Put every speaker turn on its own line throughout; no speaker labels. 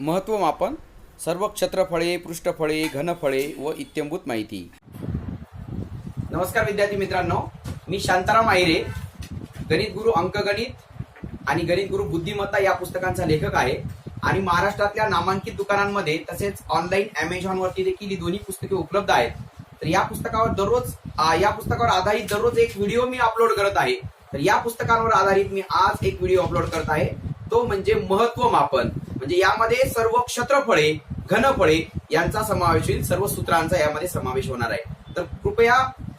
महत्त्वमापन सर्व क्षेत्रफळे पृष्ठफळे घनफळे व इत्यंभूत माहिती. नमस्कार विद्यार्थी मित्रांनो. मी शांताराम आहिरे गणित गुरु अंकगणित आणि गणित गुरु बुद्धिमत्ता या पुस्तकांचा लेखक आहे. आणि महाराष्ट्रातल्या नामांकित दुकानांमध्ये तसेच ऑनलाईन अमेझॉन वरती देखील ही दोन्ही पुस्तके उपलब्ध आहेत. तर या पुस्तकावर दररोज या पुस्तकावर आधारित दररोज एक व्हिडिओ मी अपलोड करत आहे. तर या पुस्तकांवर आधारित मी आज एक व्हिडिओ अपलोड करत आहे. तो म्हणजे महत्त्व मापन म्हणजे यामध्ये सर्व क्षेत्रफळे घनफळे यांचा समावेश होईल. सर्व सूत्रांचा यामध्ये समावेश होणार आहे. तर कृपया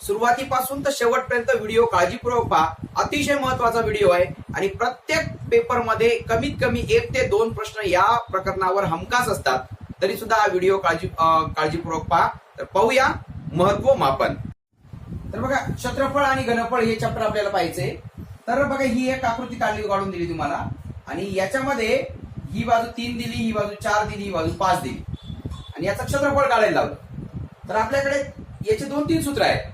सुरुवातीपासून तर शेवटपर्यंत व्हिडिओ काळजीपूर्वक पहा. अतिशय महत्त्वाचा व्हिडिओ आहे. आणि प्रत्येक पेपरमध्ये कमीत कमी एक ते दोन प्रश्न या प्रकरणावर हमखास असतात. तरी सुद्धा हा व्हिडिओ काळजी काळजीपूर्वक पहा. तर पाहूया महत्त्व मापन. तर बघा क्षेत्रफळ आणि घनफळ हे चॅप्टर आपल्याला पाहिजे तर बघा ही एक आकृती काढली काढून दिली तुम्हाला. आणि याच्यामध्ये ही बाजू तीन दिली ही बाजू चार दिली ही बाजू पाच दिली. आणि याचं क्षेत्रफळ काढायला लावलं. तर आपल्याकडे याचे दोन तीन सूत्र आहेत.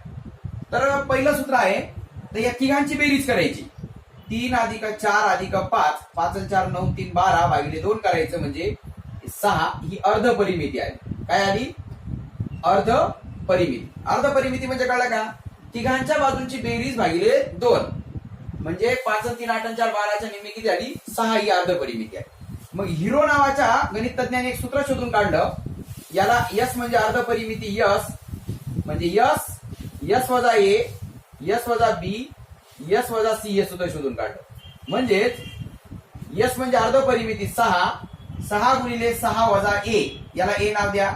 तर पहिलं सूत्र आहे तर या तिघांची बेरीज करायची. तीन अधिक चार अधिक पाच पाच चार नऊ तीन बारा भागिले दोन करायचं म्हणजे सहा ही अर्ध परिमिती आहे. काय आली? अर्ध परिमिती. अर्ध परिमिती म्हणजे कळलं का? तिघांच्या बाजूंची बेरीज भागिले दोन. म्हणजे पाच तीन आठ आणि चार बाराच्या निम्मी किती आली? सहा ही अर्ध परिमिती आहे. मग हिरो नावाच्या गणित तज्ञाने एक सूत्र शोधून काढलं. याला यस म्हणजे अर्ध परिमिती यस म्हणजे यस यस वजा ए यस वजा बी यस वजा सी हे सूत्र शोधून काढलं. म्हणजेच यस म्हणजे अर्ध परिमिती सहा सहा गुणिले सहा वजा ए. याला ए नाव द्या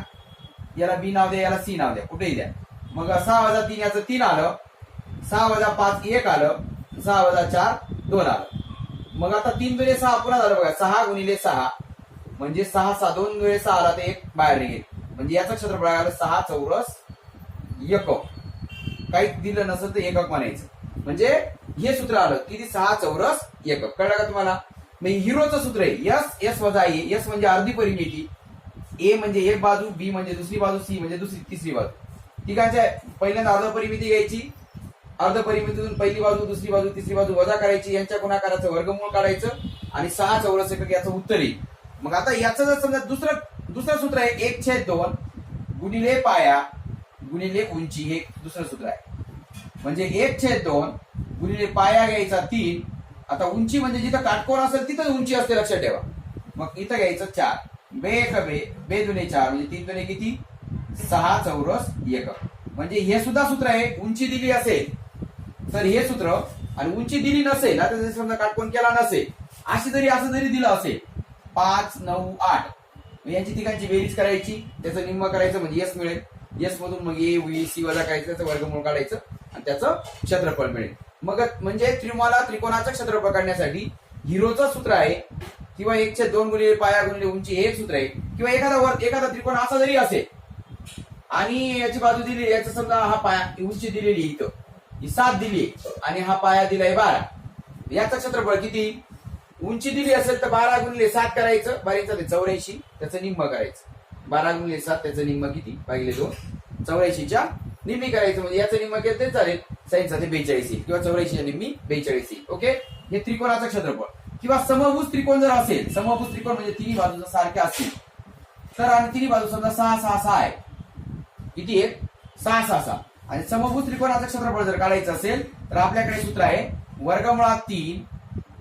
याला बी नाव द्या याला सी नाव द्या कुठेही द्या. मग सहा वजा तीन याचं तीन आलं सहा वजा पाच एक आलं सहा वजा चार दोन आलं. मग आता तीन दुणे सहा पुन्हा झालं बघा. सहा गुणिले सहा. म्हणजे सहा सहा. दोन दुणे सहा आला तर एक बाहेर निघेल. म्हणजे याचं क्षेत्रफळ आलं सहा चौरस एकक. काही दिलं नसेल तर एकक म्हणायचं. म्हणजे हे सूत्र आलं. किती? सहा चौरस एकक. कळलं का तुम्हाला? मग हिरोचं सूत्र आहे. यस यस वजा ए यस म्हणजे अर्धी परिमिती. ए म्हणजे एक बाजू बी म्हणजे दुसरी बाजू सी म्हणजे दुसरी तिसरी बाजू. ठिकाणच्या म्हणजे पहिल्यांदा अर्ध परिमिती घ्यायची. अर्ध परिमितीतून पहिली बाजू दुसरी बाजू तिसरी बाजू वजा करायची यांच्या गुणाकाराचं वर्गमूळ काढायचं आणि सहा चौरस एकक याचं उत्तर येईल. मग आता याचं जर समजा दुसरं दुसरं सूत्र आहे एक छेद दोन गुणिले पाया गुणिले उंची हे दुसरं सूत्र आहे. म्हणजे एक छेद दोन गुणिले पाया घ्यायचा तीन. आता उंची म्हणजे जिथं काटकोर असेल तिथं उंची असते लक्षात ठेवा. मग इथं घ्यायचं चार. बे एक बे बे दुने चार म्हणजे तीन दुने किती? सहा चौरस एक म्हणजे हे सुद्धा सूत्र आहे उंची दिली असेल तर हे सूत्र आणि उंची दिली नसेल आता जर समजा काटकोण केला नसेल अशी जरी असं जरी दिलं असेल पाच नऊ आठ मग यांची ठिकाणची बेरीज करायची त्याचं निम्म करायचं म्हणजे यस मिळेल. यस मधून मग ए वी सी वजा करायचं त्याचं वर्गमूळ काढायचं आणि त्याचं क्षेत्रफळ मिळेल. मग म्हणजे त्रिमाला त्रिकोणाचं क्षेत्रफळ काढण्यासाठी हिरोचं सूत्र आहे किंवा एकशे दोन गुणिले पाया गुणिले उंची हे एक सूत्र आहे किंवा एखादा वर एखादा त्रिकोण असा जरी असेल आणि याची बाजू दिली याचा समजा हा पाया उंची दिलेली इथं ही सात दिली आणि हा पाया दिलाय बारा याचं क्षेत्रफळ किती? उंची दिली असेल तर बारा गुणिले सात करायचं. बारीचं चौऱ्याऐंशी त्याचं निम्म करायचं. बारा गुणिले सात त्याचं निम्म किती? पाहिले दोन. चौऱ्याऐंशीच्या निम्मी करायचं म्हणजे याचं निम्म केलं तरी चालेल. साईनचा ते बेचाळीस येईल किंवा चौऱ्याऐंशीच्या निम्मी बेचाळीस येईल. ओके? हे त्रिकोणाचं क्षेत्रफळ. किंवा समभूज त्रिकोण जर असेल समभूज त्रिकोण म्हणजे तिन्ही बाजू सारख्या असतील. तर आणि तिन्ही बाजू समजा सहा सहा सहा आहे. किती आहेत? सहा सहा सहा. आणि समभुज त्रिकोणाचं क्षेत्रफळ जर काढायचं असेल तर आपल्याकडे सूत्र आहे वर्गमुळात तीन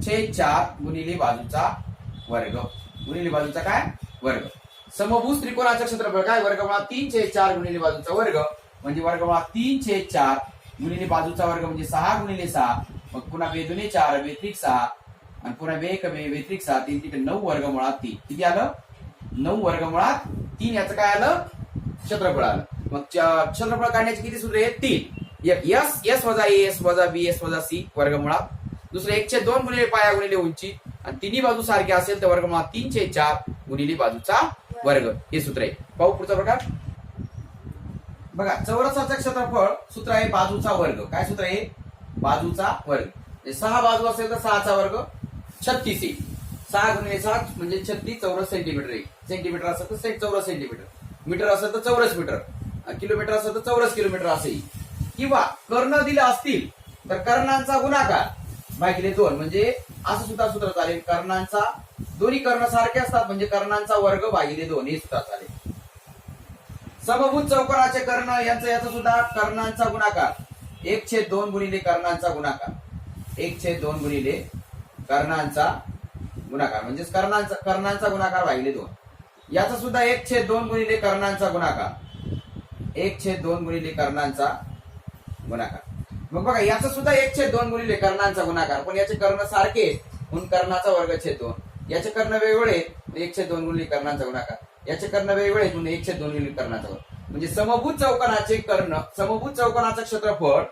छेद चार गुणिले बाजूचा वर्ग. गुणिले बाजूचा काय? वर्ग. समभू त्रिकोणाचं क्षेत्रफळ काय? वर्गमुळात तीन छेद चार गुणिले बाजूचा वर्ग. म्हणजे वर्गमुळात तीन छेद चार गुणिले बाजूचा वर्ग म्हणजे सहा गुणिले सहा. मग पुन्हा बेदुने चार बेत्रिक सहा. आणि पुन्हा बे एक बे बेत्रिक सहा. तीन तिकडे नऊ वर्गमुळात तीन. किती आलं? नऊ वर्गमुळात तीन. याचं काय आलं? क्षेत्रफळ आलं. मग क्षेत्रफळ काढण्याचे किती सूत्र आहेत? तीन. एक यस यस वजा ए एस वजा बी एस वजा सी वर्गमुळात. दुसरं एकशे दोन गुणिले पाया गुणिले उंची. आणि तिन्ही बाजू सारख्या असेल तर वर्गमुळात तीनशे चार गुणिले बाजूचा वर्ग. हे सूत्र आहे. पाहू पुढचा प्रकार. बघा चौरसाचं क्षेत्रफळ सूत्र आहे बाजूचा वर्ग. काय सूत्र आहे? बाजूचा वर्ग. म्हणजे सहा बाजू असेल तर सहाचा वर्ग छत्तीस येईल सहा गुणिले सहा म्हणजे छत्तीस चौरस सेंटीमीटर येईल सेंटीमीटर असेल तर चौरस सेंटीमीटर. मीटर असेल तर चौरस मीटर. किलोमीटर असेल तर चौरस किलोमीटर असेल किंवा कर्ण दिले असतील तर कर्णांचा गुणाकार. भागिले दोन म्हणजे असं सुद्धा सूत्र चालेल. कर्णांचा दोन्ही कर्ण सारखे असतात म्हणजे कर्णांचा वर्ग भागिले दोन हे सुद्धा चालेल. समभूत चौकराचे कर्ण यांचं याचा सुद्धा कर्णांचा गुणाकार. एक छेद दोन गुणिले कर्णांचा गुणाकार. एक छेद दोन गुणिले कर्णांचा गुणाकार. म्हणजेच कर्णांचा कर्णांचा गुणाकार भागिले दोन. याचा सुद्धा एक छेद दोन गुणिले कर्णांचा गुणाकार. एक छेद दोन गुणिले कर्णांचा गुणाकार. मग बघा याचा सुद्धा एक छेद दोन गुणिले कर्णांचा गुणाकार. पण याचे कर्ण सारखे म्हणून कर्णाचा वर्ग छेद दोन. याचे कर्ण वेगवेगळे एक छेद दोन गुणिले कर्णांचा गुणाकार. याचे कर्ण वेगवेगळे म्हणून एक छेद दोन गुणिले कर्णाचा म्हणजे समभूत चौकोनाचे कर्ण समभूत चौकोनाचं क्षेत्रफळ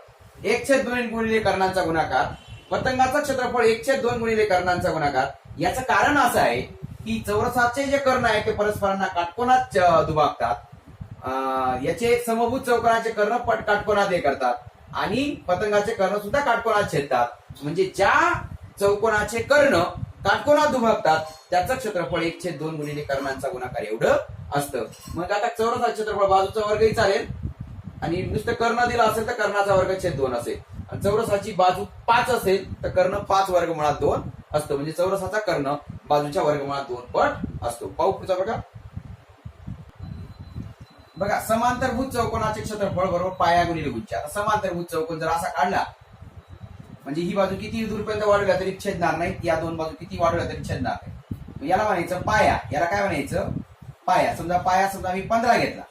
एक छेद दोन गुणिले कर्णांचा गुणाकार पतंगाचं क्षेत्रफळ एक छेद दोन गुणिले कर्णांचा गुणाकार. याचं कारण असं आहे की चौरसाचे जे कर्ण आहे ते परस्परांना काटकोनात दुभागतात. याचे समभूत चौकोनाचे कर्ण पट काटकोनात हे करतात. आणि पतंगाचे कर्ण सुद्धा काटकोनात छेदतात. म्हणजे ज्या चौकोनाचे कर्ण काटकोनात दुभागतात त्याचं क्षेत्रफळ एक छेद दोन गुणिले कर्णांचा गुणाकार एवढं असतं. मग आता चौरसाचे क्षेत्रफळ बाजूचा वर्गही चालेल. आणि नुसतं कर्ण दिला असेल तर कर्णाचा वर्ग छेद दोन असेल. आणि चौरसाची बाजू पाच असेल तर कर्ण पाच वर्ग मुळात दोन असतो. म्हणजे चौरसाचा कर्ण बाजूच्या वर्गमुळात दोन पट असतो. पाहू पुढचा बघा बघा समांतरभूत चौकोनाचे क्षेत्रफळ बरोबर पाया गुणिले उंची आता समांतरभूत चौकोन जर असा काढला म्हणजे ही बाजू किती दूरपर्यंत वाढवल्या तरी छेदणार नाही या दोन बाजू किती वाढवल्या तरी छेदणार नाही. याला म्हणायचं पाया. याला काय म्हणायचं? पाया. समजा पाया समजा मी पंधरा घेतला.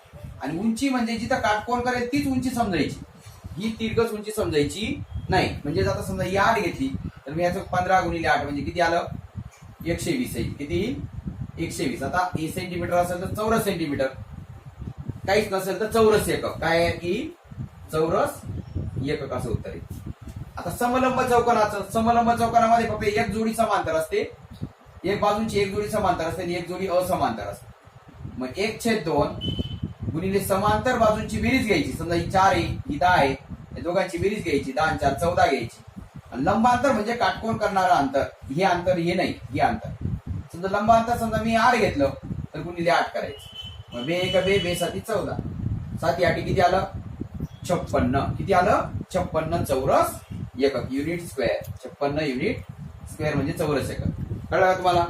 आणि उंची म्हणजे जिथं काटकोण करेल तीच उंची समजायची. ही तिरकस उंची समजायची नाही. म्हणजे आता समजा ही आठ घेतली तर मी याचं पंधरा गुणिले आठ म्हणजे किती आलं? एकशे वीस येईल किती? एकशे वीस. आता एक सेंटीमीटर असेल तर चौरस सेंटीमीटर. काहीच नसेल तर चौरस एकक. काय आहे की? चौरस एकक असं उत्तर आहे. आता समलंब चौकोनाचं समलंब चौकोनामध्ये फक्त एक जोडी समांतर असते. एक बाजूची एक जोडी समांतर असते आणि एक जोडी असमांतर असते. मग एक छेद दोन गुणिले समांतर बाजूंची बेरीज घ्यायची. समजा ही चार आहे ही दहा आहे. या दोघांची बेरीज घ्यायची. दहा चार चौदा घ्यायची. आणि लंबांतर म्हणजे काटकोण करणारं अंतर. हे अंतर हे नाही हे अंतर. समजा लंबांतर समजा मी आठ घेतलं तर गुणिले आठ करायचं. बे एक बे बे साती चौदा. सात आठी किती आलं? छप्पन्न. किती आलं? छप्पन्न चौरस एकक. युनिट स्क्वेअर छप्पन्न युनिट स्क्वेअर म्हणजे चौरस एकक. कळलं का तुम्हाला?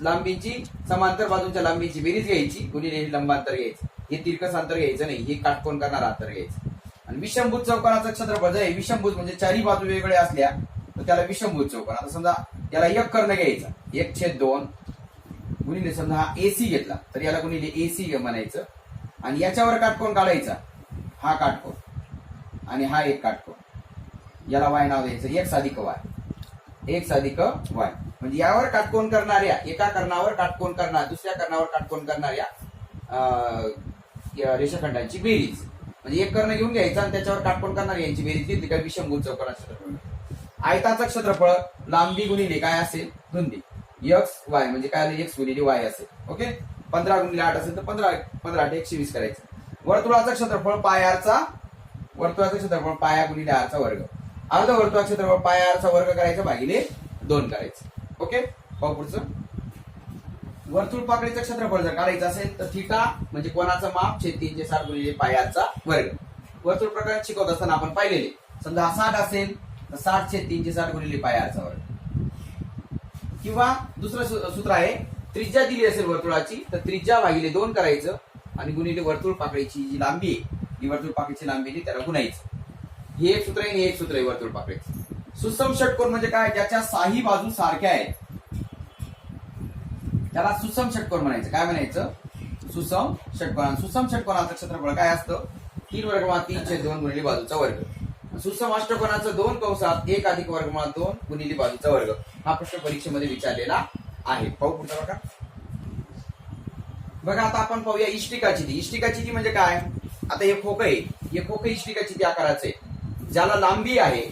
लांबीची समांतर बाजूच्या लांबीची बेरीज घ्यायची गुणिले हे लंबांतर घ्यायचं. हे तिरकस अंतर घ्यायचं नाही हे काटकोन करणार अंतर घ्यायचं. आणि विषमभूत चौकोनाचं क्षेत्रफळ जे विषमभूत म्हणजे चारी बाजू वेगवेगळ्या असल्या तर त्याला विषमभूत चौकोन. आता समजा याला एक कर्ण घ्यायचा. एक छेद दोन. गुणिले समजा हा एसी घेतला तर याला गुणिले एसी म्हणायचं. आणि याच्यावर काटकोन काढायचा. हा काटकोण आणि हा एक काटकोण याला वाय नाव द्यायचं. एक साधिक वाय एक साधिक वाय म्हणजे यावर काटकोन करणाऱ्या एका कर्णावर काटकोण करणार दुसऱ्या कर्णावर काटकोण करणाऱ्या रेषाखंडांची बेरीज. म्हणजे एक कर्ण घेऊन घ्यायचा आणि त्याच्यावर काटकोण करणारी यांची बेरीज घेतली. का गुण चौकणा क्षेत्रफळ आयताचं क्षेत्रफळ लांबी गुणिले काय असेल? रुंदी. एक्स वाय म्हणजे काय आलं? एक्स गुणिले वाय असेल. ओके पंधरा गुणिले आठ असेल तर पंधरा पंधरा आठ एकशे वीस करायचं. वर्तुळाचं क्षेत्रफळ पाय आरचा वर्तुळाचं क्षेत्रफळ पाया गुणिले आरचा वर्ग. अर्ध वर्तुळा क्षेत्रफळ पाय आरचा वर्ग करायचा भागिले दोन करायचं. ओके पाहू पुढचं. वर्तुळ पाकडीचं क्षेत्रफळ जर काढायचं असेल तर थिटा म्हणजे कोणाचं माप? छेद तीनशे साठ गुणिले पायाचा वर्ग. वर्तुळ प्रकरण शिकवत असताना आपण पाहिलेले. समजा हा साठ असेल तर साठ छेद तीनशे साठ गुणिले पायाचा वर्ग. किंवा दुसरं सूत्र आहे त्रिज्या दिली असेल वर्तुळाची तर त्रिज्या भागिले दोन करायचं आणि गुणिले वर्तुळ पाकळीची जी लांबी आहे ही वर्तुळ पाकळीची लांबी आहे, त्याला गुणायचं. हे एक सूत्र आहे आणि हे एक सूत्र आहे वर्तुळ पाकळीचं. सुसम षटकोन म्हणजे काय? ज्याच्या साही बाजू सारख्या आहेत. त्याला सुसम षटकोन म्हणायचं. काय म्हणायचं? सुसम षटकोन. सुसम षटकोनाचं क्षेत्रफळ काय असतं? तीन वर्गमुळात तीन छेद दोन गुणिले बाजूचा वर्ग. सुसम अष्टकोनाचं दोन कंसात एक अधिक वर्गमुळात दोन गुणिले बाजूचा वर्ग. हा प्रश्न परीक्षेमध्ये विचारलेला आहे. पाहू पुढचा बघा. बघा आता आपण पाहूया इष्टिका चिती इष्टिका चिती म्हणजे काय? आता हे खोक आहे. हे खोक इष्टिकाची चिती आकाराचं आहे. ज्याला लांबी आहे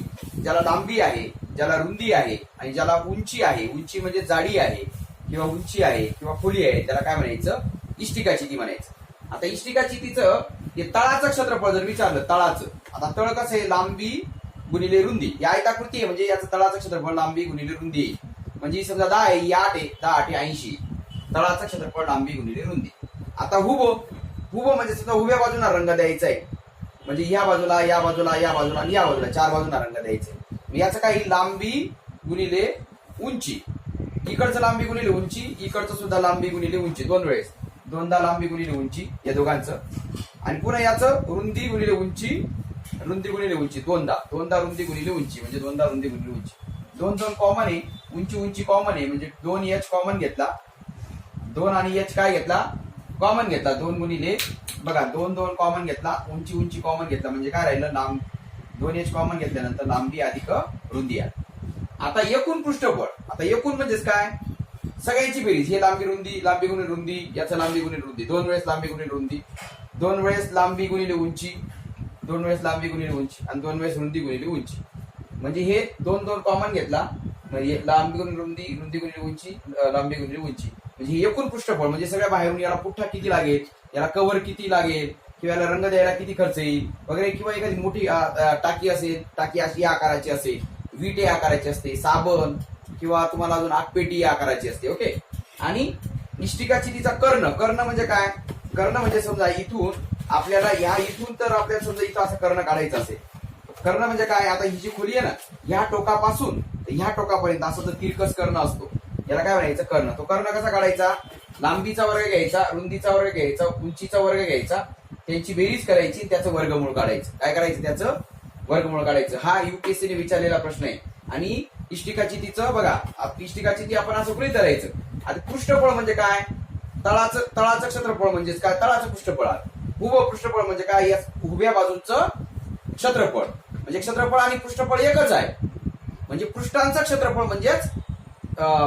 ज्याला लांबी आहे ज्याला रुंदी आहे आणि ज्याला उंची आहे. उंची म्हणजे जाडी आहे किंवा उंची आहे किंवा खोली आहे. त्याला काय म्हणायचं? इष्टिका चिती म्हणायचं. आता इष्टिका चितीचं हे तळाचं क्षेत्रफळ जर विचारलं तळाचं आता तळ कसं आहे? लांबी गुणिले रुंदी. ही आयताकृती आहे म्हणजे याचं तळाचं क्षेत्रफळ लांबी गुणिले रुंदी आहे. म्हणजे ही समजा दहा आहे ही आठ आहे दहा आठ आहे ऐंशी. तळाचं क्षेत्रफळ लांबी गुणिले रुंदी. आता हुब हुब म्हणजे समजा उभ्या बाजूला रंग द्यायचा आहे. म्हणजे या बाजूला या बाजूला या बाजूला आणि या बाजूला चार बाजूला रंग द्यायचे याचं काही लांबी गुणिले उंची. इकडचं लांबी गुणिले उंची इकडचं सुद्धा लांबी गुणिले उंची. दोन वेळेस. दोनदा लांबी गुणिले उंची या दोघांचं. आणि पुन्हा याचं रुंदी गुणिले उंची रुंदी गुणिले उंची दोनदा दोनदा रुंदी गुणिले उंची म्हणजे दोनदा रुंदी गुणिले उंची दोन दोन कॉमन आहे उंची उंची कॉमन आहे म्हणजे दोन एच कॉमन घेतला दोन आणि एच काय घेतला कॉमन घेतला दोन गुणिले बघा दोन दोन कॉमन घेतला उंची उंची कॉमन घेतला म्हणजे काय राहिलं लांब दोन एच कॉमन घेतल्यानंतर लांबी अधिक रुंदी आहे आता एकूण पृष्ठफळ आता एकूण म्हणजेच काय सगळ्यांची बेरीज हे लांबी रुंदी लांबी गुणिले रुंदी याचं लांबी गुणिले रुंदी दोन वेळेस लांबी गुणिले रुंदी दोन वेळेस लांबी गुणिले उंची दोन वेळेस लांबी गुणिले उंची आणि दोन वेळेस रुंदी गुणिले उंची. म्हणजे हे दोन दोन कॉमन घेतला. म्हणजे लांबी गुणिले रुंदी रुंदी गुणिले उंची लांबी गुणिले उंची. म्हणजे एकूण पृष्ठफळ. म्हणजे सगळ्या बाहेरून याला पुठ्ठा किती लागेल? याला कव्हर किती लागेल? किंवा याला रंग द्यायला किती खर्च येईल? वगैरे किंवा एखादी मोठी टाकी असेल टाकी अशी आकाराची असेल विटे आकाराची असते साबण किंवा तुम्हाला अजून आगपेटी आकाराची असते ओके आणि इष्टिकाची तिचा कर्ण. कर्ण म्हणजे काय? कर्ण म्हणजे समजा इथून आपल्याला ह्या इथून तर आपल्याला समजा इथं असं कर्ण काढायचं असेल. कर्ण म्हणजे काय? आता ही जी खुली आहे ना ह्या टोकापासून ह्या टोकापर्यंत असं तर तिरकस कर्ण असतो याला काय म्हणायचं? कर्ण. तो कर्ण कसा काढायचा? लांबीचा वर्ग घ्यायचा रुंदीचा वर्ग घ्यायचा उंचीचा वर्ग घ्यायचा त्यांची बेरीज करायची त्याचं वर्गमूळ काढायचं. काय करायचं? त्याचं वर्गमूळ काढायचं. हा युपीएससीने विचारलेला प्रश्न आहे. आणि इष्टिकाची तिचं बघा इष्टिकाची ती आपण असं गृहीत धरायचं. आता पृष्ठफळ म्हणजे काय? तळाचं तळाचं क्षेत्रफळ म्हणजेच काय? तळाचं पृष्ठफळ उभं पृष्ठफळ म्हणजे काय? या उभ्या बाजूचं क्षेत्रफळ. म्हणजे क्षेत्रफळ आणि पृष्ठफळ एकच आहे. म्हणजे पृष्ठांचं क्षेत्रफळ म्हणजेच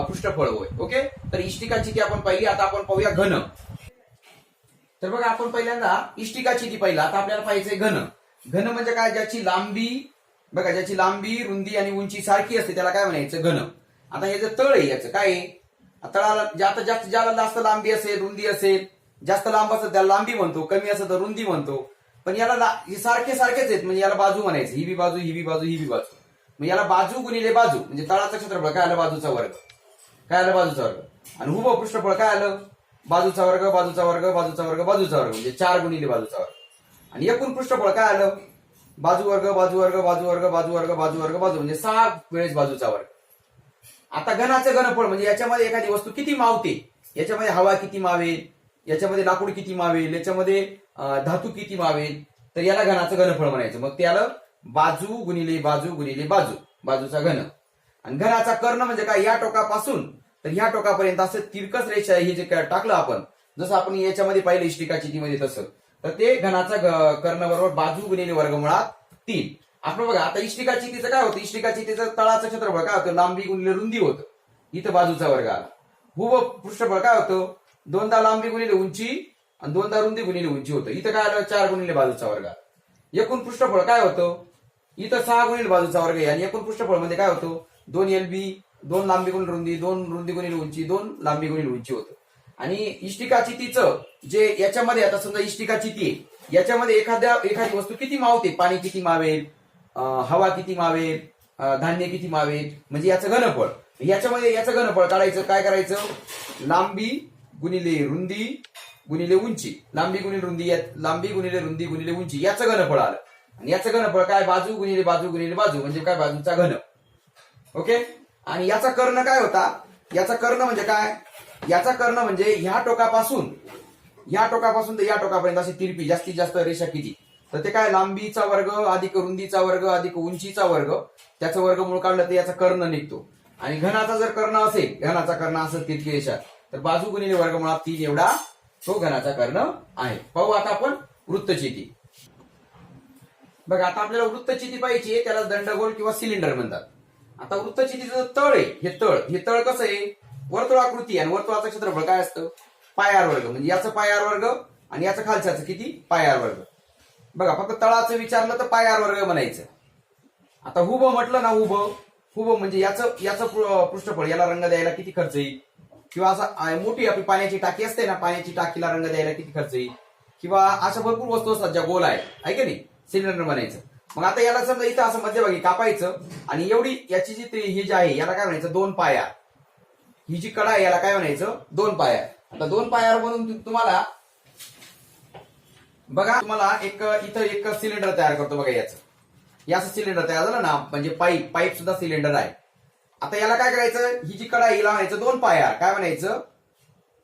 पृष्ठफळ होय. ओके? तर इष्टिकाची ती आपण पाहिली. आता आपण पाहूया घन. तर बघा आपण पहिल्यांदा इष्टिकाची ती पाहिलं. आता आपल्याला पाहिजे घन. घन म्हणजे काय? ज्याची लांबी बघा ज्याची लांबी रुंदी आणि उंची सारखी असते. त्याला काय म्हणायचं? घन. आता हे जे तळ आहे याचं काय आहे? तळाला ज्यात जास्त ज्याला जास्त लांबी असेल रुंदी असेल जास्त लांब असेल त्याला लांबी म्हणतो कमी असं तर रुंदी म्हणतो. पण याला हे सारखे सारखेच आहेत म्हणजे याला बाजू म्हणायचं. ही बी बाजू ही बी बाजू ही बी बाजू. मग याला बाजू गुणिले बाजू म्हणजे तळाचं क्षेत्रफळ काय आलं? बाजूचा वर्ग. काय आलं? बाजूचा वर्ग. आणि हुब पृष्ठफळ काय आलं? बाजूचा वर्ग बाजूचा वर्ग बाजूचा वर्ग बाजूचा वर्ग. म्हणजे चार गुणिले बाजूचा वर्ग. आणि एकूण पृष्ठफळ काय आलं? बाजू वर्ग बाजू वर्ग बाजू वर्ग बाजू वर्ग बाजू वर्ग बाजू. म्हणजे सहा वेळेस बाजूचा वर्ग. आता घनाचं घनफळ म्हणजे याच्यामध्ये एखादी वस्तू किती मावते? याच्यामध्ये हवा किती मावेल? याच्यामध्ये लाकूड किती मावेल याच्यामध्ये धातू किती मावेल तर याला घनाचं घनफळ म्हणायचं. मग त्याला बाजू गुणिले बाजू गुणिले बाजू बाजूचा घन. आणि घनाचा कर्ण म्हणजे काय? या टोकापासून. तर ह्या टोकापर्यंत असं तिरकस रेषा हे जे टाकलं आपण जसं आपण याच्यामध्ये पाहिलं इष्टिका ती तसं. तर ते घनाचा कर्ण बरोबर बाजू गुणिले वर्गमुळात तीन. आपण बघा आता इष्टिका तिचं काय होतं? इष्टिका तिचं तळाचं क्षेत्रफळ काय होतं? लांबी गुणिले रुंदी होतं. इथं बाजूचा वर्ग आला. हुब पृष्ठफळ काय होतं? दोनदा लांबी गुणिले उंची आणि दोनदा रुंदी गुणिले उंची होतं. इथं काय आलं? चार गुणिले बाजूचा वर्ग. एकूण पृष्ठफळ काय होतं? इथं सहा गुणिले बाजूचा वर्ग आहे. आणि एकूण पृष्ठफळमध्ये काय होतं? दोन एल बी दोन लांबी गुणिले रुंदी दोन रुंदी गुणिले उंची दोन लांबी गुणिले उंची होतं. आणि इष्टिका चितीचं जे याच्यामध्ये आता समजा इष्टिका चिती आहे, याच्यामध्ये एखाद्या एखादी वस्तू किती मावते? पाणी किती मावेल? हवा किती मावेल? धान्य किती मावेल? म्हणजे याचं घनफळ. याच्यामध्ये याचं घनफळ काढायचं काय करायचं? लांबी गुणिले रुंदी गुणिले उंची. लांबी गुणिले रुंदी यात- लांबी गुणिले रुंदी गुणिले उंची. याचं घनफळ आलं. आणि याचं घनफळ काय? बाजू गुणिले बाजू गुणिले बाजू. म्हणजे काय? बाजूचा घन. ओके? आणि याचा कर्ण काय होता? याचा कर्ण म्हणजे काय? याचा कर्ण म्हणजे ह्या टोकापासून ह्या टोकापासून तर या टोकापर्यंत अशी तिरपी जास्तीत जास्त रेषा किती? तर ते काय? लांबीचा वर्ग अधिक रुंदीचा वर्ग अधिक उंचीचा वर्ग. त्याचं वर्गमूळ काढलं तर याचा कर्ण निघतो. आणि घनाचा जर कर्ण असेल घनाचा कर्ण असेल तितकी रेषा. तर बाजू गुणिले वर्गमुळात तीन एवढा तो घनाचा कर्ण आहे. पाहू आता आपण वृत्तचिती. बघा आता आपल्याला वृत्तचिती पाहिजे त्याला दंडगोल किंवा सिलेंडर म्हणतात. आता वृत्तचितीचं तळ आहे हे तळ हे तळ कसं आहे? वर्तुळाकृती आहे आणि वर्तुळाचं क्षेत्रफळ काय असतं? पायार वर्ग. म्हणजे याचं पायार वर्ग आणि याचं खालच्याचं किती? पायार वर्ग. बघा फक्त तळाचं विचारलं तर पायार वर्ग म्हणायचं. आता हुब म्हटलं ना हुब. हुब म्हणजे याचं याचं पृष्ठफळ याला रंग द्यायला किती खर्च येईल? किंवा असं मोठी आपली पाण्याची टाकी असते ना पाण्याची टाकीला रंग द्यायला किती खर्च येईल? किंवा अशा भरपूर वस्तू असतात ज्या गोल आहे ऐका नाही? सिलेंडर बनायचं. मग आता याला समजा इथं असं मध्यभागी कापायचं आणि एवढी याची जी ही जी आहे याला काय म्हणायचं? दोन पाया. ही जी कडा आहे याला काय म्हणायचं? दोन पाया. आता दोन पायावर बनवून तुम्हाला बघा तुम्हाला एक इथं एक सिलेंडर तयार करतो बघा याचं. याचं सिलेंडर तयार झालं ना म्हणजे पाईप पाईप सुद्धा सिलेंडर आहे. आता याला काय करायचं? ही जी कडाई लावायचं हिला म्हणायचं दोन पाय आर. काय म्हणायचं?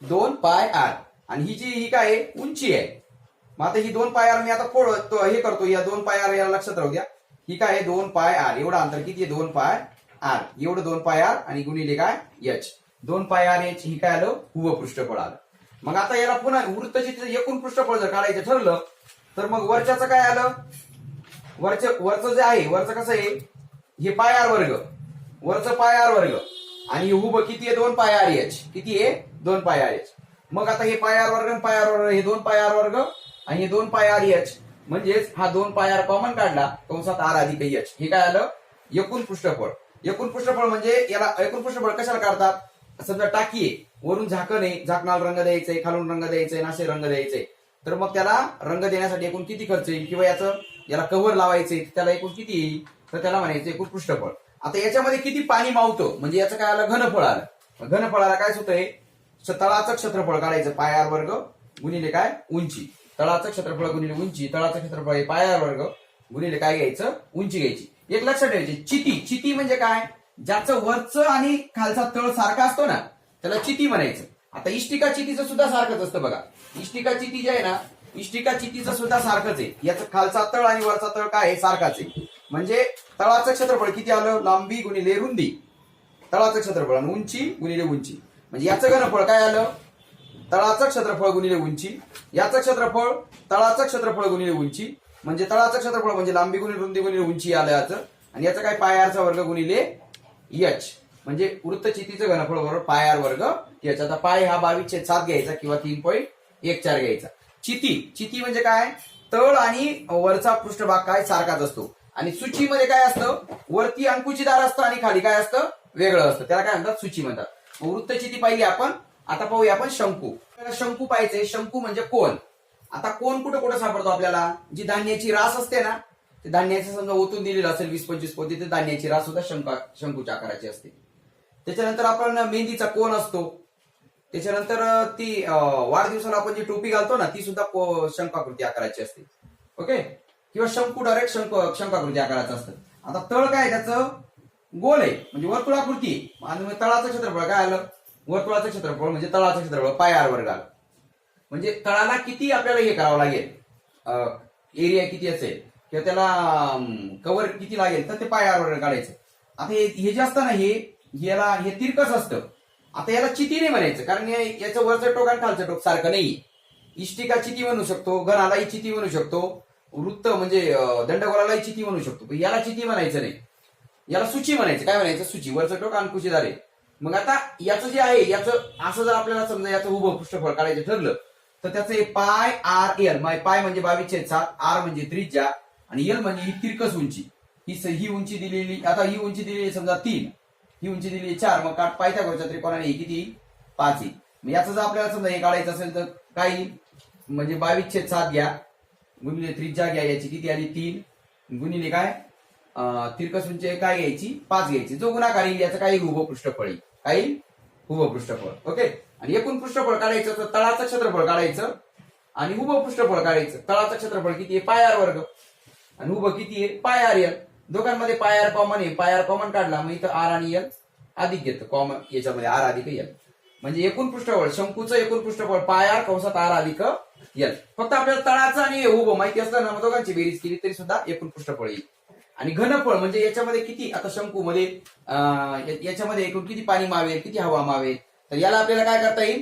दोन पाय आर. आणि ही जी ही काय आहे? उंची आहे. मग आता ही दोन पाय आर मी आता फोड हे करतो. या दोन पाय आर याला लक्षात राहू द्या. ही काय दोन पाय आर. एवढं अंतर किती आहे? दोन पाय आर. एवढं दोन पाय आर आणि गुणिले काय? एच दोन पाय आर एच ही काय आलं? हुव पृष्ठफळ आलं. मग आता याला पुन्हा वृत्तचित्र एकूण पृष्ठफळ जर काढायचं ठरलं तर मग वरच्याचं काय आलं? वरचं वरचं जे आहे वरचं कसं आहे? हे पाय आर वर्ग. वरचं पाय आर वर्ग. आणि हे उभं किती आहे? दोन पाय आर एच किती आहे? दोन पाय आर एच मग आता हे पाय आर वर्ग पाय आर वर्ग हे दोन पाय आर वर्ग आणि हे दोन पाय आर एच म्हणजेच हा दोन पाय आर कॉमन काढला कंसात आर अधिक एच हे काय आलं? एकूण पृष्ठफळ. एकूण पृष्ठफळ म्हणजे याला एकूण पृष्ठफळ कशाला काढतात? समजा टाकी आहे. वरून झाकण आहे. झाकणाला रंग द्यायचंय खालून रंग द्यायचंय नाशे रंग द्यायचंय तर मग त्याला रंग देण्यासाठी एकूण किती खर्च येईल? किंवा याचं याला कव्हर लावायचंय त्याला एकूण किती येईल? तर त्याला म्हणायचं एकूण पृष्ठफळ. आता याच्यामध्ये किती पाणी मावतं? म्हणजे याचं काय आलं? घनफळ आलं. घनफळाला काय होतंय तळाचं क्षेत्रफळ काढायचं पायार वर्ग गुणिले काय? उंची. तळाचं क्षेत्रफळ गुणिले उंची. तळाचं क्षेत्रफळ हे पायार वर्ग गुणिले काय घ्यायचं? उंची घ्यायची. एक लक्षात ठेवायची. चिती चिती म्हणजे काय? ज्याचं वरचं आणि खालचा तळ सारखा असतो ना त्याला चिती म्हणायचं. आता इष्टिका चितीचं सुद्धा सारखंच असतं बघा. इष्टिका चिती जे आहे ना इष्टिका चितीचं सुद्धा सारखंच आहे. याचं खालचा तळ आणि वरचा तळ काय आहे? सारखाच आहे. म्हणजे तळाचं क्षेत्रफळ किती आलं? लांबी गुणिले रुंदी. तळाचं क्षेत्रफळ आणि उंची गुणिले उंची. म्हणजे याचं घनफळ काय आलं? तळाचं क्षेत्रफळ गुणिले उंची. याचं क्षेत्रफळ तळाचं क्षेत्रफळ गुणिले उंची. म्हणजे तळाचं क्षेत्रफळ म्हणजे लांबी गुणिले रुंदी गुणिले उंची आलं याचं. आणि याचं काय? पायारचा वर्ग गुणिले यच. म्हणजे वृत्तचितीचं घनफळ बरोबर पायार वर्ग याचा. आता पाय हा बावीस छेद सात घ्यायचा किंवा तीन पॉईंट एक चार घ्यायचा. चिती. चिती म्हणजे काय? तळ आणि वरचा पृष्ठभाग काय? सारखाच असतो. आणि सूचीमध्ये काय असतं? वरती अंकुचीदार असतं आणि खाली काय असतं? वेगळं असतं. त्याला काय म्हणतात? सूची म्हणतात. वृत्तची ती पाहिली आपण. आता पाहूया आपण शंकू. शंकू पाहिजे शंकू म्हणजे कोण? आता कोण कुठं कुठं सापडतो आपल्याला? जी धान्याची रास असते ना ते धान्याचं समजा ओतून दिलेलं असेल वीस पंचवीस पोती ते धान्याची रास सुद्धा शंका शंकूच्या आकाराची असते. त्याच्यानंतर आपण मेहंदीचा कोण असतो. त्याच्यानंतर ती वाढदिवसाला आपण जी टोपी घालतो ना ती सुद्धा शंकाकृती आकाराची असते. ओके? किंवा शंकू डायरेक्ट शंकू शंकाकृती आकाराचं असतं. आता तळ काय त्याचं गोल आहे. म्हणजे वर्तुळाकृती आणि तळाचं क्षेत्रफळ काय आलं? वर्तुळाचं क्षेत्रफळ म्हणजे तळाचं क्षेत्रफळ पाय आर वर्ग आलं. म्हणजे तळाला किती आपल्याला हे करावं लागेल? एरिया किती असेल? किंवा त्याला कव्हर किती लागेल? तर ते पाय आर वर्ग काढायचं. आता हे हे जे असतं ना हे याला हे तिरकस असतं. आता याला चिती नाही म्हणायचं कारण याचं वरचं टोक आणि खालचं टोक सारखं नाही. इष्टिका चिती म्हणू शकतो गणालाही चिती म्हणू शकतो. वृत्त म्हणजे दंडगोलाला चिती म्हणू शकतो. याला चिती म्हणायचं नाही. याला सूची म्हणायचं. काय म्हणायचं? सूची. वरचं टोक आणि झाले आहे मग आता याचं जे आहे याचं असं जर आपल्याला समजा याचं उभं पृष्ठफळ काढायचं ठरलं तर त्याचं हे पाय आर एल. माय पाय म्हणजे बावीस छेद सात आर म्हणजे त्रिज्या आणि एल म्हणजे ही तिरकस उंची. ही ही उंची दिलेली आता ही उंची दिलेली समजा तीन. ही उंची दिलेली चार. मग काठ पायथ्यागोरच्या त्रिकोणाने किती? पाच येईल. मग याचं जर आपल्याला समजा हे काढायचं असेल तर काही म्हणजे बावीस छेद सात घ्या. गुणिले त्रिज्या घ्या याची किती आली? तीन. गुणिले काय? अं, काय घ्यायची? पाच घ्यायची. जो गुणाकार येईल याचं काही उभं पृष्ठफळ येईल. काही उभं पृष्ठफळ. ओके? आणि एकूण पृष्ठफळ काढायचं तर तळाचं क्षेत्रफळ काढायचं. आणि उभं पृष्ठफळ काढायचं. तळाचं क्षेत्रफळ किती आहे? पाय आर वर्ग. आणि उभं किती आहे? पाय आर एल. दोघांमध्ये पाय आर कॉमन आहे. पाय आर कॉमन काढला मग इथं आर आणि एल अधिक घेतं. कॉमन याच्यामध्ये आर अधिक एल? म्हणजे एकूण पृष्ठफळ शंकूचं एकूण पृष्ठफळ पाय आर कंसात आर अधिक एल फक्त आपल्याला तळाचं आणि उभं माहिती असतं ना दोघांची बेरीज केली तरी सुद्धा एकूण पृष्ठफळ येईल. आणि घनफळ म्हणजे याच्यामध्ये किती आता शंकू मध्ये याच्यामध्ये एकूण किती पाणी मावेल किती हवा मावेल? तर याला आपल्याला काय करता येईल?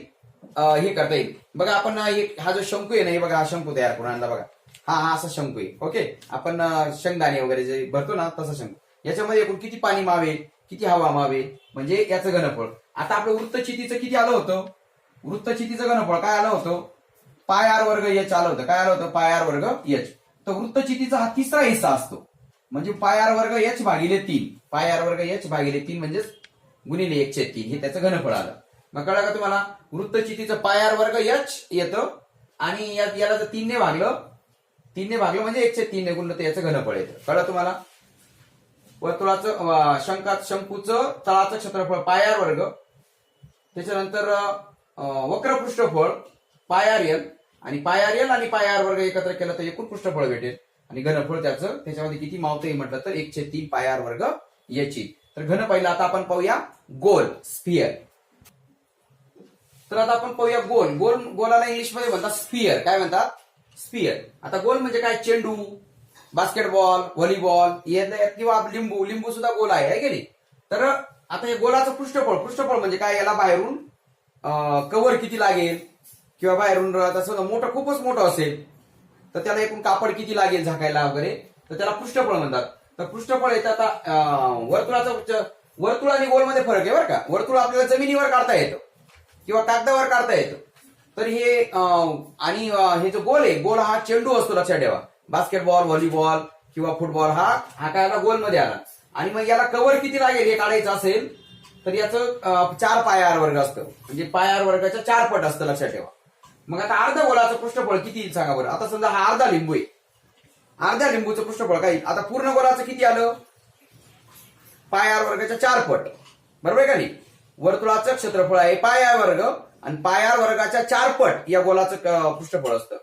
हे करता येईल. बघा आपण एक- हा जो शंकू आहे ना हे बघा हा शंकू तयार करून आणला बघा. हा हा असा शंकू आहे. ओके? आपण शेंगदाणे वगैरे जे भरतो ना तसा शंकू. याच्यामध्ये एकूण किती पाणी मावेल? किती हवा मावेल म्हणजे याचं घनफळ. आता आपलं वृत्तचितीचं किती आलं होतं? वृत्तचितीचं घनफळ काय आलं होतं? पाय आर वर्ग एच आलं होतं. काय आलं होतं? पाय आर वर्ग एच तर वृत्तचितीचा हा तिसरा हिस्सा असतो. म्हणजे पाय आर वर्ग एच भागिले तीन. पाय आर वर्ग एच भागिले तीन म्हणजेच गुणिले एकशे तीन. हे त्याचं घनफळ आलं. मग कळलं का तुम्हाला? वृत्तचितीचं पाय आर वर्ग एच येतं आणि याला जर तीनने भागलं तीनने भागलं म्हणजे एकशे तीनने गुणलं तर याचं घनफळ येतं. कळलं तुम्हाला? वर्तुळाचं शंका शंकात शंकूचं तळाचं क्षेत्रफळ पायार वर्ग. त्याच्यानंतर वक्र पृष्ठफळ पायार एल आणि पायार एल आणि पाय आर वर्ग एकत्र केलं तर एकूण पृष्ठफळ भेटेल. आणि घनफळ त्याचं त्याच्यामध्ये किती मावतं हे म्हटलं तर एकशे तीन पायार वर्ग याची. तर घन पहिला आता आपण पाहूया गोल स्फिअर तर आता आपण पाहूया गोल. गोल गोलाला इंग्लिशमध्ये म्हणतात स्फिअर काय म्हणतात? स्फिअर आता गोल म्हणजे काय? चेंडू. बास्केटबॉल व्हॉलीबॉल किंवा लिंबू लिंबू सुद्धा गोल आहे है की नाही? तर आता हे गोलाचं पृष्ठफळ पृष्ठफळ म्हणजे काय? याला बाहेरून कव्हर किती लागेल? किंवा बाहेरून तसं मोठं खूपच मोठं असेल तर त्याला एकूण कापड किती लागेल झाकायला वगैरे? तर त्याला पृष्ठफळ म्हणतात. तर पृष्ठफळ येतं आता वर्तुळाचं च- वर्तुळ आणि गोलमध्ये फरक आहे बरं का? वर्तुळ आपल्याला जमिनीवर काढता येतं किंवा कागदावर काढता येतं. तर हे आणि हे जो गोल आहे गोल हा चेंडू असतो लक्षात ठेवा. बास्केटबॉल व्हॉलीबॉल किंवा फुटबॉल हा हा कायला गोलमध्ये आला. आणि मग याला कव्हर किती लागेल हे काढायचं असेल तर याचं चार पायार वर्ग असतं. म्हणजे पायार वर्गाच्या चार पट असतं लक्षात ठेवा. मग आता अर्धा गोलाचं पृष्ठफळ किती येईल सांगा बरं. आता समजा हा अर्धा लिंबू आहे. अर्ध्या लिंबूचं पृष्ठफळ काय येईल? आता पूर्ण गोलाचं किती आलं? पायार वर्गाच्या चार पट. बरोबर आहे का नाही? वर्तुळाचं क्षेत्रफळ आहे पायार वर्ग आणि पायार वर्गाच्या चार पट या गोलाचं पृष्ठफळ असतं.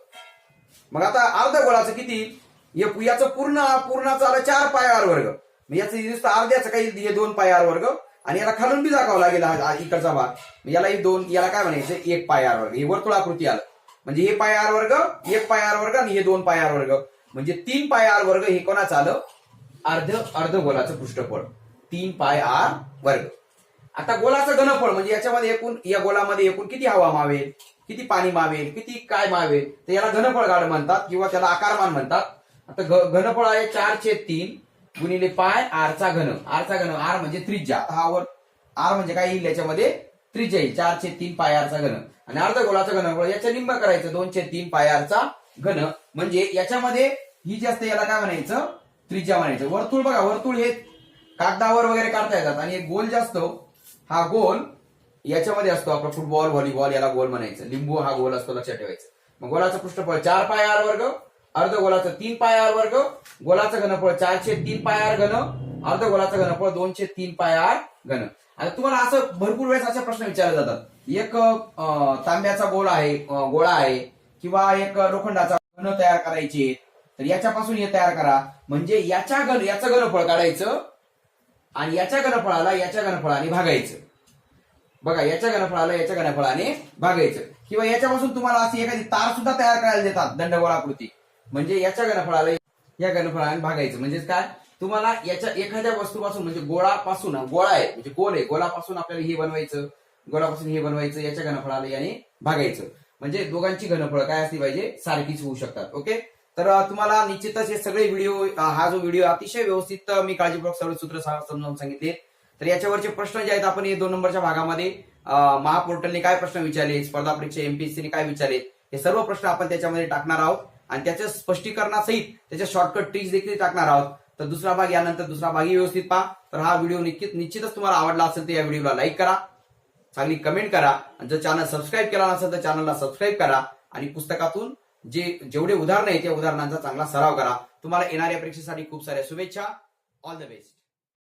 मग आता अर्ध गोलाचं किती? याचं पूर्ण पूर्णाचं आलं चार पाय आर वर्ग याचं नुसतं अर्ध्याचं काही हे दोन पाय आर वर्ग. आणि याला खालून बी दाखवावं लागेल इकडचा भाग. याला ही दोन याला काय म्हणायचं? एक पाय आर वर्ग. हे वर्तुळाकृती आलं. म्हणजे हे पाय आर वर्ग एक पाय आर वर्ग आणि हे दोन पाय आर वर्ग. म्हणजे तीन पाय आर वर्ग हे कोणाचं आलं? अर्ध अर्ध गोलाचं पृष्ठफळ. तीन पाय आर वर्ग. आता गोलाचं घनफळ म्हणजे याच्यामध्ये एकूण या गोलामध्ये एकूण किती हवा मावेल? किती पाणी मावेल किती काय मावेल तर याला घनफळ गाड म्हणतात किंवा त्याला आकारमान म्हणतात. आता घ- घनफळ आहे चार छेद तीन गुणिले पाय आरचा घन. आरचा घन आर म्हणजे त्रिज्या. आता हा वर आर म्हणजे काय येईल याच्यामध्ये? त्रिज्या येईल. चार छेद तीन पाय आरचा घन. आणि अर्धगोलाचं घनफळ याच्या निंब करायचं दोन छेद तीन पाय आरचा घन. म्हणजे याच्यामध्ये ही जी असते याला काय म्हणायचं? त्रिज्या म्हणायचं. वर्तुळ बघा वर्तुळ हे कागदावर वगैरे काढता येतात. आणि एक गोल जे असतो हा गोल याच्यामध्ये असतो आपला फुटबॉल व्हॉलीबॉल याला गोल म्हणायचं. लिंबू हा गोल असतो लक्षात ठेवायचं. मग गोलाचं पृष्ठफळ चार पाय आर वर्ग अर्ध गोलाचं तीन पाय आर वर्ग गोलाचं घनफळ चारशे तीन पाय आर घन अर्ध गोलाचं घनफळ दोनशे तीन पाय आर घन. आता तुम्हाला असं भरपूर वेळेस असे प्रश्न विचारले जातात. एक तांब्याचा गोल आहे गोळा आहे किंवा एक लोखंडाचा घन तयार करायचे तर याच्यापासून हे तयार करा. म्हणजे याच्या घन याचं घनफळ काढायचं आणि याच्या घनफळाला याच्या घनफळाने भागायचं. बघा याच्या घनफळाला याच्या घनफळाने भागायचं. किंवा याच्यापासून तुम्हाला अशी एखादी तार सुद्धा तयार करायला देतात दंडगोळाकृती म्हणजे याच्या घनफळाला या घनफळाने भागायचं. म्हणजेच काय? तुम्हाला याच्या एखाद्या वस्तूपासून म्हणजे गोळापासून गोळा आहे म्हणजे गोल आहे गोळापासून आपल्याला हे बनवायचं गोळापासून हे बनवायचं याच्या घनफळाला याने भागायचं. म्हणजे दोघांची घनफळ काय असली पाहिजे? सारखीच होऊ शकतात ओके? तर तुम्हाला निश्चितच हे सगळे व्हिडिओ हा जो व्हिडिओ अतिशय व्यवस्थित मी काळजीपूर्वक सर्व सूत्र सा- समजावून सांगितले. तर याच्यावरचे प्रश्न जे आहेत आपण हे दोन नंबरच्या भागामध्ये महापोर्टलने काय प्रश्न विचारले स्पर्धा परीक्षा एमपीएससीने काय विचारले हे सर्व प्रश्न आपण त्याच्यामध्ये टाकणार आहोत. आणि त्याच्या स्पष्टीकरणासहित त्याच्या शॉर्टकट ट्रिक्स देखील टाकणार आहोत. तर दुसरा भाग यानंतर दुसरा भागही व्यवस्थित पहा. तर हा व्हिडिओ निश्चित निश्चितच तुम्हाला आवडला असेल तर या व्हिडिओला लाईक करा. चांगली कमेंट करा. आणि जर चॅनल सबस्क्राईब केला नसेल तर चॅनलला सबस्क्राईब करा. आणि पुस्तकातून जे जेवढे उदाहरणं आहेत त्या उदाहरणांचा चांगला सराव करा. तुम्हाला येणाऱ्या परीक्षेसाठी खूप साऱ्या शुभेच्छा. All the best